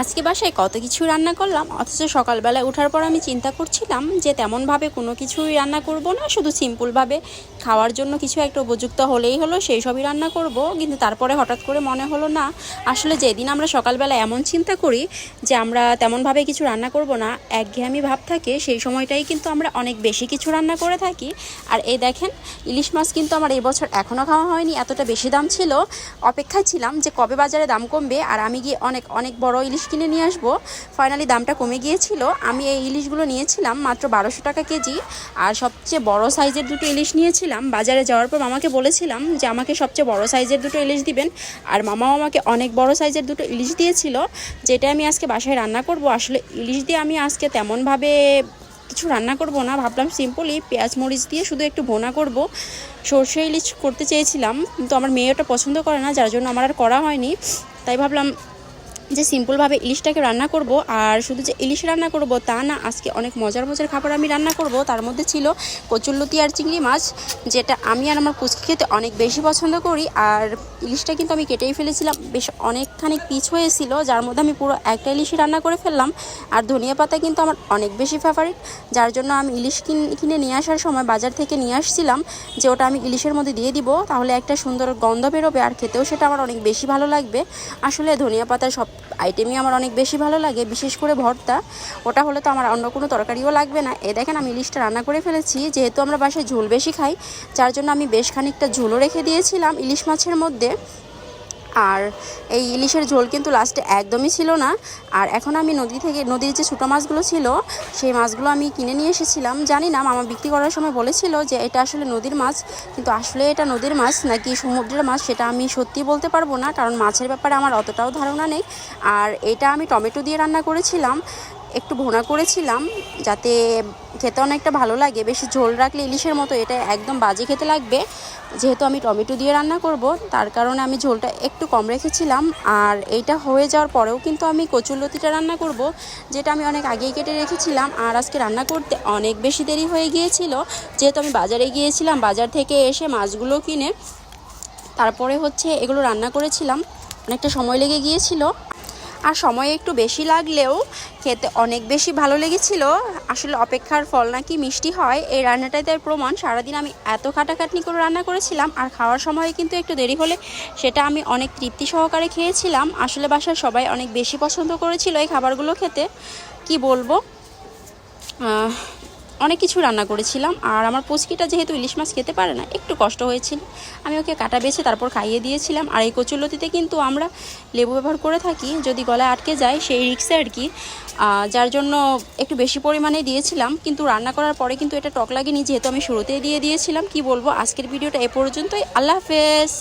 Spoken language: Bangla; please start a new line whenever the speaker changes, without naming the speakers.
আজকে বাসায় কত কিছু রান্না করলাম, অথচ সকালবেলায় ওঠার পর আমি চিন্তা করছিলাম যে তেমনভাবে কোনো কিছুই রান্না করব না, শুধু সিম্পলভাবে খাওয়ার জন্য কিছু একটা উপযুক্ত হলেই হলো সেই সবই রান্না করব। কিন্তু তারপরে হঠাৎ করে মনে হলো না, আসলে যেদিন আমরা সকালবেলা এমন চিন্তা করি যে আমরা তেমনভাবে কিছু রান্না করব না, একঘেয়েমি ভাব থাকে, সেই সময়টাই কিন্তু আমরা অনেক বেশি কিছু রান্না করে থাকি। আর এই দেখেন, ইলিশ মাছ কিন্তু আমার এই বছর এখনও খাওয়া হয়নি, এতটা বেশি দাম ছিল। অপেক্ষায় ছিলাম যে কবে বাজারে দাম কমবে, আর আমি গিয়ে অনেক অনেক বড় ইলিশ কিনে নিয়ে আসব। ফাইনালি দামটা কমে গিয়েছিল। আমি এই ইলিশগুলো নিয়েছিলাম মাত্র বারোশো টাকা কেজি। আর সবচেয়ে বড় সাইজের দুটো ইলিশ নিয়েছিলাম। বাজারে যাওয়ার পর মামাকে বলেছিলাম যে, আমাকে সবচেয়ে বড় সাইজের দুটো ইলিশ দিবেন। আর মামাও আমাকে অনেক বড় সাইজের দুটো ইলিশ দিয়েছিল, যেটা আমি আজকে বাসায় রান্না করব। আসলে ইলিশ দিয়ে আমি আজকে তেমনভাবে কিছু রান্না করব না। ভাবলাম সিম্পলি পেঁয়াজ মরিচ দিয়ে শুধু একটু ভোনা করব। সর্ষে ইলিশ করতে চেয়েছিলাম, কিন্তু আমার মেয়ে ওটা পছন্দ করে না, যার জন্য আমার আর করা হয়নি। তাই ভাবলাম যে সিম্পলভাবে ইলিশটাকে রান্না করব আর শুধু যে ইলিশ রান্না করব তা না, আজকে অনেক মজার মজার খাবার আমি রান্না করব। তার মধ্যে ছিল কচুরলতি আর চিংড়ি মাছ, যেটা আমি আর আমার পুচকি খেতে অনেক বেশি পছন্দ করি। আর ইলিশটা কিন্তু আমি কেটেই ফেলেছিলাম, বেশ অনেকখানি পিচ হয়েছিল, যার মধ্যে আমি পুরো একটা ইলিশই রান্না করে ফেললাম। আর ধনিয়া পাতা কিন্তু আমার অনেক বেশি ফেভারিট যার জন্য আমি ইলিশ কিনে নিয়ে আসার সময় বাজার থেকে নিয়ে আসছিলাম যে ওটা আমি ইলিশের মধ্যে দিয়ে দিব, তাহলে একটা সুন্দর গন্ধ বেরোবে আর খেতেও সেটা আমার অনেক বেশি ভালো লাগবে। আসলে ধনিয়া পাতার সব আইটেমই আমার অনেক বেশি ভালো লাগে, বিশেষ করে ভর্তা। ওটা হলে তো আমার অন্য কোনো তরকারিও লাগবে না। এ দেখেন আমি ইলিশটা রান্না করে ফেলেছি, যেহেতু আমরা বাসায় ঝোল বেশি খাই, যার জন্য আমি বেশ খানিকটা ঝোলও রেখে দিয়েছিলাম ইলিশ মাছের মধ্যে। আর এই ইলিশের ঝোল কিন্তু লাস্টে একদমই ছিল না। আর এখন আমি নদী থেকে, নদীর যে ছোটো মাছগুলো ছিল, সেই মাছগুলো আমি কিনে নিয়ে এসেছিলাম। জানি না, মামা বিক্রি করার সময় বলেছিল যে এটা আসলে নদীর মাছ, কিন্তু আসলে এটা নদীর মাছ নাকি সমুদ্রের মাছ সেটা আমি সত্যি বলতে পারব না, কারণ মাছের ব্যাপারে আমার অতটাও ধারণা নেই। আর এটা আমি টমেটো দিয়ে রান্না করেছিলাম, একটু ভোনা করেছিলাম, যাতে খেতে অনেকটা ভালো লাগে। বেশি ঝোল রাখলে ইলিশের মতো এটা একদম বাজে খেতে লাগবে। যেহেতু আমি টমেটো দিয়ে রান্না করব, তার কারণে আমি ঝোলটা একটু কম রেখেছিলাম। আর এইটা হয়ে যাওয়ার পরেও কিন্তু আমি কচুরলতিটা রান্না করব, যেটা আমি অনেক আগেই কেটে রেখেছিলাম। আর আজকে রান্না করতে অনেক বেশি দেরি হয়ে গিয়েছিল। যেহেতু আমি বাজারে গিয়েছিলাম, বাজার থেকে এসে মাছগুলো কিনে, তারপরে হচ্ছে এগুলো রান্না করেছিলাম। অনেকটা সময় লেগে গিয়েছিল। আর সময় একটু বেশি লাগলেও খেতে অনেক বেশি ভালো লেগেছিল। আসলে অপেক্ষার ফল নাকি মিষ্টি হয়, এই রান্নাটাই তার প্রমাণ। সারাদিন আমি এত খাটাখাটনি করে রান্না করেছিলাম আর খাওয়ার সময় কিন্তু একটু দেরি হলে সেটা আমি অনেক তৃপ্তি সহকারে খেয়েছিলাম। আসলে বাসার সবাই অনেক বেশি পছন্দ করেছিল এই খাবারগুলো খেতে। কি বলব? অনেক কিছু রান্না করেছিলাম আর আমার পুচকিটা যেহেতু ইলিশ মাছ খেতে পারে না, একটু কষ্ট হয়েছিল। আমি ওকে কাটা বেছে তারপর খাইয়ে দিয়েছিলাম আর এই কচুলতিতে কিন্তু আমরা লেবু ব্যবহার করে থাকি, যদি গলায় আটকে যায় সেই রিক্সে আর কি। যার জন্য একটু বেশি পরিমাণে দিয়েছিলাম, কিন্তু রান্না করার পরে কিন্তু এটা টক লাগেনি, যেহেতু আমি শুরুতেই দিয়ে দিয়েছিলাম। কি বলব? আজকের ভিডিওটা এ পর্যন্তই। আল্লাহ হাফেজ।